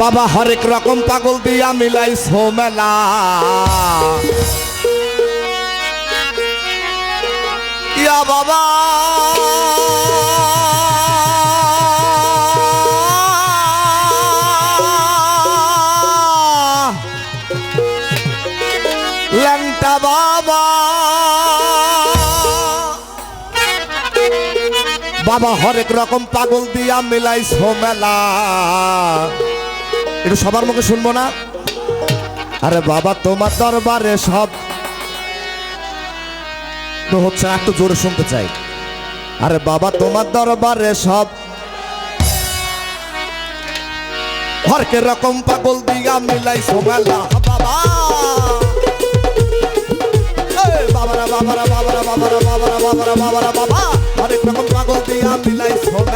বাবা হরেক রকম পাগল দিয়া মিলাই মেলা। ইয়া বাবা। বাবা। বাবা হরেক রকম পাগল দিয়া মিলাইছ মেলা। একটু সবার মুখে শুনব না আরে বাবা তোমার দরবারে সব তো হচ্ছে একটু জোরে শুনতে চাই আরে বাবা তোমার দরবারে সব হরকে রকম পাগল দিয়া মিলাইছ মেলা বাবা বাবারা বাবারা বাবারা বাবারা বাবারা বাবারা বাবারা বাবা অনেক রকম পাগল দিয়া মিলাই মেলা বাবা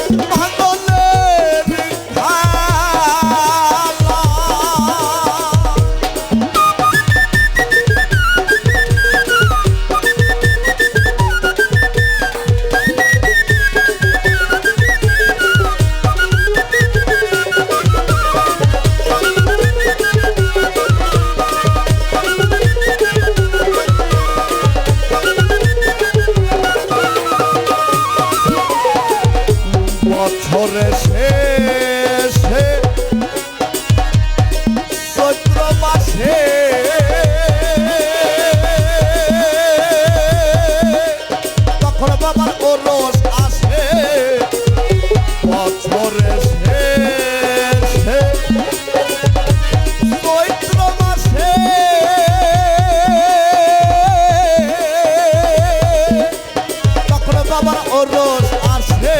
ওরস আসে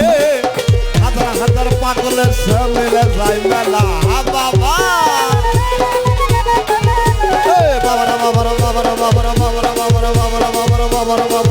হাজার হাজার পাগলের মিলে যাই মেলা বাবা বাবারা বাবারা বাবারা বাবারা বাবারা বাবারা বাবারা বাবারা বাবারা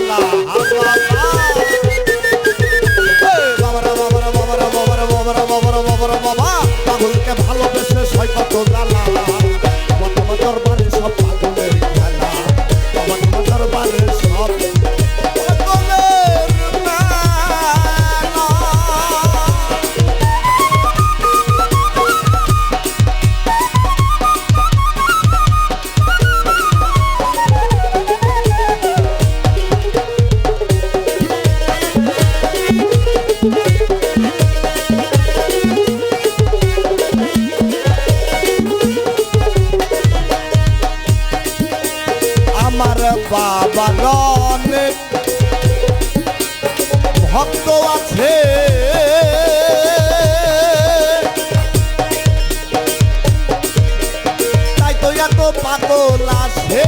la la. ভক্ত আছে। তাই তো এত পাগল আছে।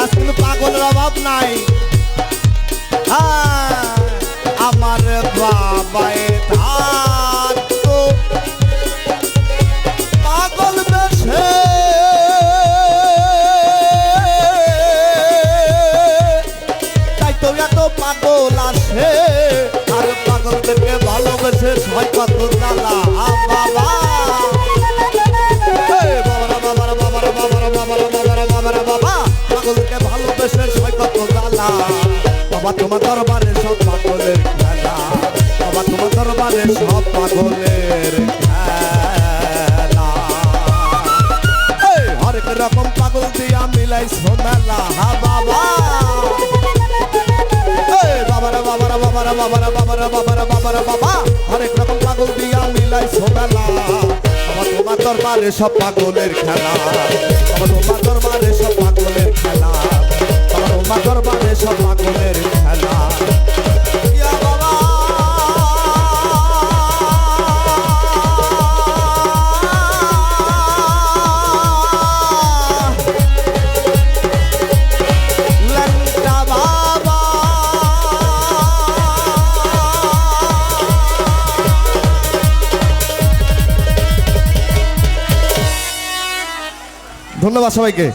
আজ কিন্তু পাগলের অভাব নাই। হ্যাঁ, আমার বাবায় বাবারা বাবারা বাবা। পাগলকে ভালোবেসে ছয় কত দালা বাবা, তোমার দরবারে সব পাগলের খেলা। বাবা, তোমার দরবারে সব পাগলের খেলা। হরেক রকম পাগল দিয়া মিলাইছো মেলা। হা বাবা। বাবারা বাবারা বাবারা বাবারা বাবারা, বাবা। হরেক রকম পাগল দিয়া মিলাই সোমেলা আমার তোমার দরবারে সব পাগলের খেলা। আমার তোমার দরবারে সব পাগলের খেলা। আমার তোমার দরবারে সব পাগলের খেলা ধন্যবাদ সবাইকে।